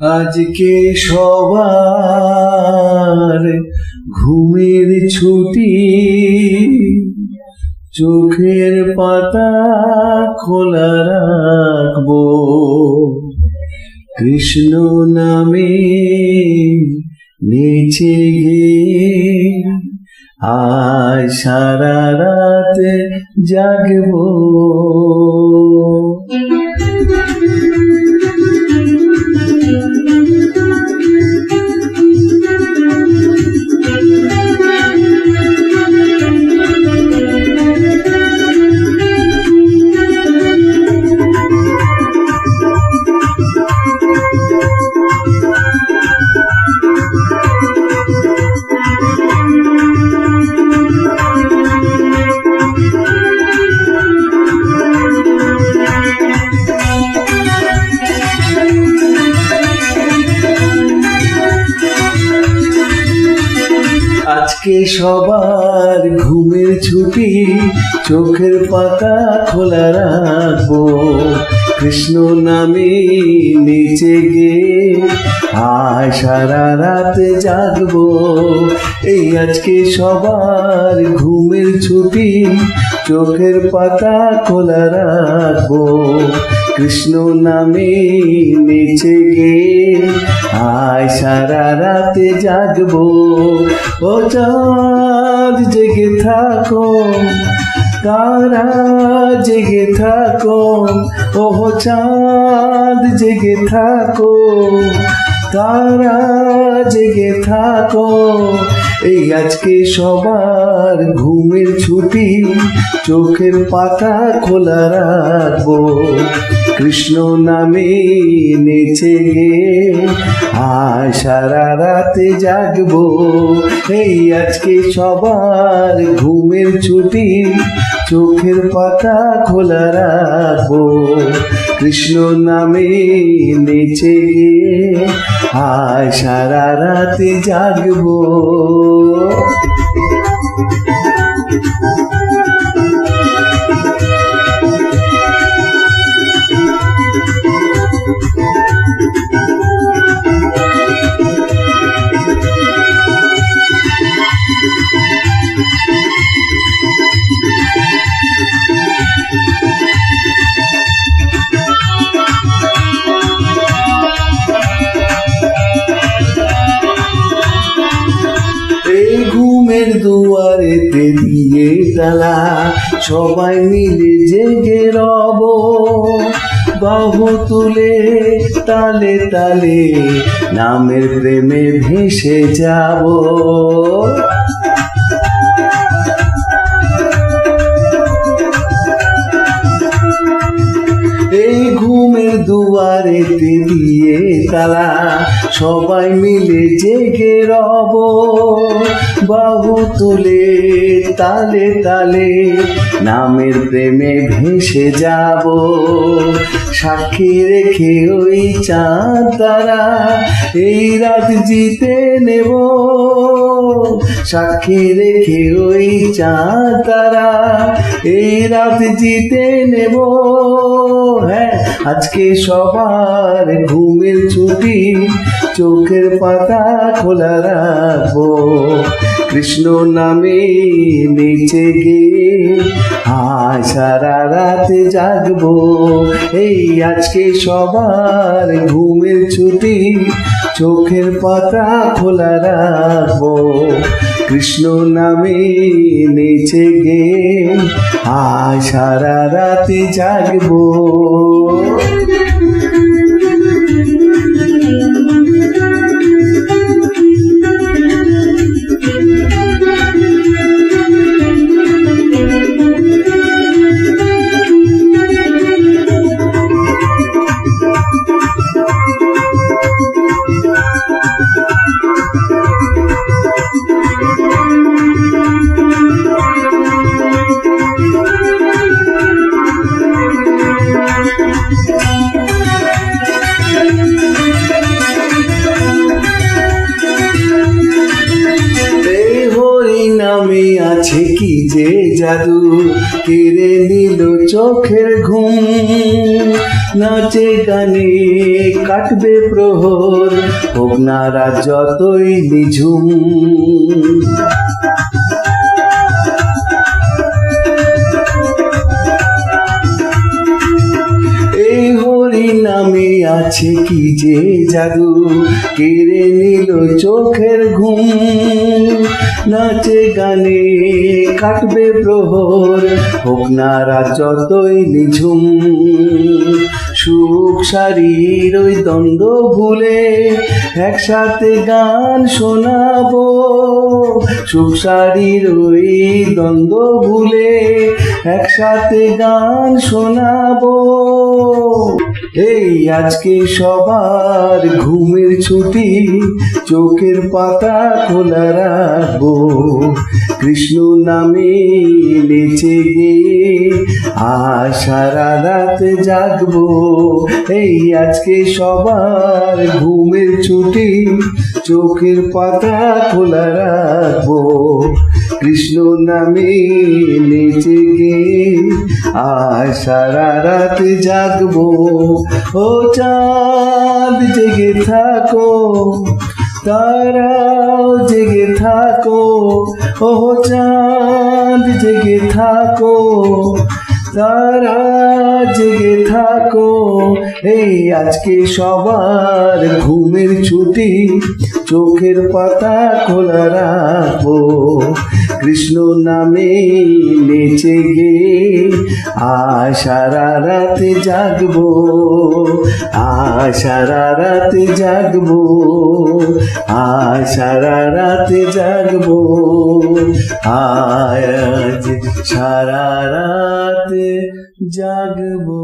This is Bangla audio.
আজকে সবার ঘুমের ছুটি, চোখের পাতা খোলা রাখব। কৃষ্ণ নামে নেচে গে আজ সারা রাত জাগবো। সবার ঘুমের ছুটি, চোখের পাতা খোলা রাখব। কৃষ্ণ নামে নিচে গে আয়, সারা রাত জাগবো। এই আজকে সবার ঘুমের ছুটি, চোখের পাতা খোলা রাখব। কৃষ্ণ নামে নিচে গে আয়, সারা রাতে জাগবো। ও চাঁদ জেগে থাকো তারা জেগে থাকো ও চাঁদ জেগে থাকো তারা জেগে থাকো। এই আজকে সবার ঘুমের ছুটি, চোখের পাতা খোলা রাখব। কৃষ্ণ নামে নেচে গে সারা রাতে জাগবো। এই আজকে সবার ঘুমের ছুটি, চোখের পাতা খোলা রাখব। কৃষ্ণ নামে নেচে গিয়ে আয় সারা রাতে জাগবো। সবাই মিলে জেগে রব। বাহু তুলে তালে তালে নামের প্রেমে ভেসে যাব। সবাই মিলে জেগে রব। বাহু তুলে, তালে তালে নামের প্রেমে ভেসে যাব। সাক্ষী রেখে ওই চাঁদ তারা এই রাত জিতে নেব। সাক্ষী রেখে ওই চাঁদ তারা এই রাত জিতে নেব। হ্যাঁ আজকে সবার ঘুমের ছুটি চোখের পাতা খোলা রাখব। কৃষ্ণ নামে নিচে গে আয় সারা রাতে জাগবো। এই আজকে সবার ঘুমের ছুটি, চোখের পাতা খোলা রাখব। কৃষ্ণ নামে নিচে গে আয় সারা রাতে জাগবো। জাদু কেড়ে নিল চোখের ঘুম। নাচে গানে কাটবে প্রহর রাত যতই নিঝুম। নামে আছে কি যে জাদু? কেড়ে নিল চোখের ঘুম। নাচে গানে কাটবে প্রহর। হোক না যতই নিঝুম, সুখ শারীর ওই দ্বন্দ্ব ভুলে একসাথে গান শোনাবো। সুখ শারীর ওই দ্বন্দ্ব ভুলে একসাথে গান শোনাবো। এই আজকে সবার ঘুমের ছুটি, চোখের পাতা খোলা রাখব। কৃষ্ণ নামে নেচে গিয়ে আশারা রাত জাগবো। এই আজকে সবার ঘুমের ছুটি, চোখের পাতা খোলা রাখব। কৃষ্ণ নামে নেচে গে সারা রাত জাগবো। ও চাঁদ, জেগে থাকো, তারাও জেগে থাকো। ও চাঁদ, জেগে থাকো তারা জেগে থাকো। এই আজকে সবার ঘুমের ছুটি চোখের পাতা খোলা রাখো। কৃষ্ণ নামে নেচে গে আশারা রাতে জাগবো আশারা রাতে জাগবো আশারা রাতে জাগবো। আজ সারা রাত জাগবো।